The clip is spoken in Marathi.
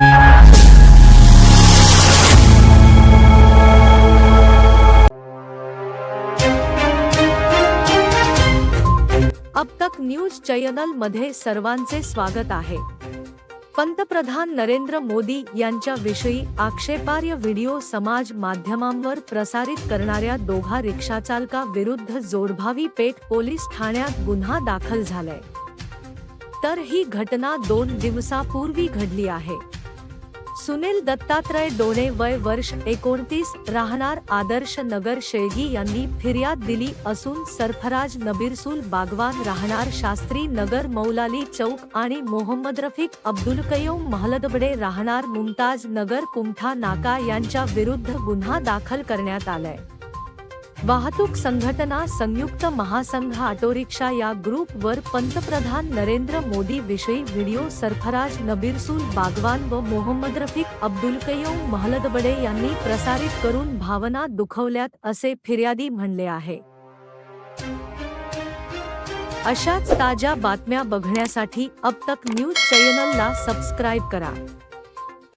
अब तक न्यूज चॅनलमध्ये सर्वांचे स्वागत आहे. पंतप्रधान नरेंद्र मोदी यांच्या विषयी आक्षेपार्ह व्हिडिओ समाज माध्यमांवर प्रसारित करणाऱ्या दोघा रिक्षाचालका विरुद्ध जोरभावी पेठ पोलीस ठाण्यात गुन्हा दाखल झालाय. तर ही घटना दोन दिवसापूर्वी घडली आहे. सुनील दत्तात्रय डोणे वय वर्ष एकोणतीस राहणार आदर्श नगर शेळगी यांनी फिर्याद दिली असून सरफराज नबीरसूल बागवान राहणार शास्त्री नगर मौलाली चौक आणि मोहम्मद रफिक अब्दुल कयूम महलदबडे राहणार मुमताज नगर कुमठा नाका यांच्या विरुद्ध गुन्हा दाखल करण्यात आलाय. वाहतूक संघटना संयुक्त महासंघ ऑटोरिक्षा या ग्रुपवर पंतप्रधान नरेंद्र मोदी विषयी व्हिडिओ सरफराज नबीरसूल बागवान व मोहम्मद रफिक अब्दुल कयूम महलदबडे यांनी प्रसारित करून भावना दुखवल्यात असे फिर्यादी म्हणले आहे. अशाच ताज्या बातम्या बघण्यासाठी अब तक न्यूज चॅनलला सबस्क्राईब करा.